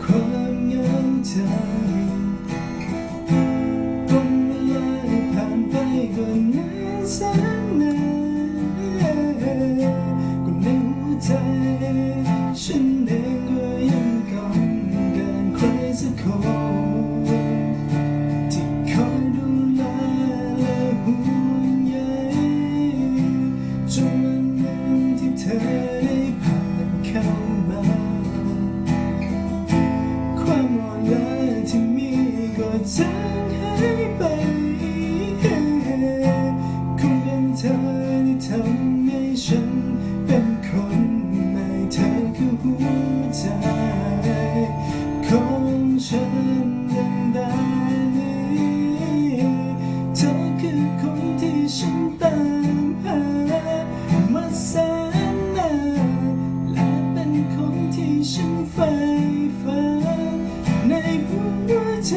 ความย้ำใจวันเวลาผ่านไปก็นนแสนนานก็ในหัวใจ ฉันเองก็ยังกังเดินใครสักคนที่คอยดูแลและห่ใยจนวันหนึ่งที่เธอได้ผ่านเข้ามา ไฟฟ้าในหัวใจ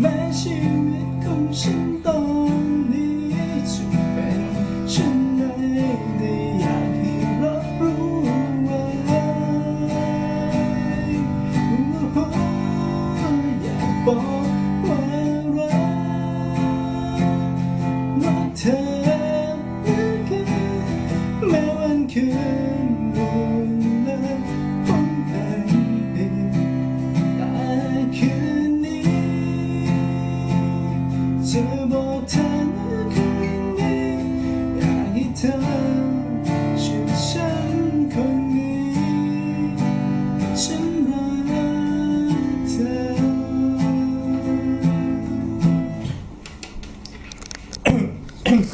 แม้ชีวิตของฉันตอนนี้จะเป็นเช่นไรแต่อยากให้รับรู้ไวอยาบอกว่ารักเธออนกแม้วันคืน แ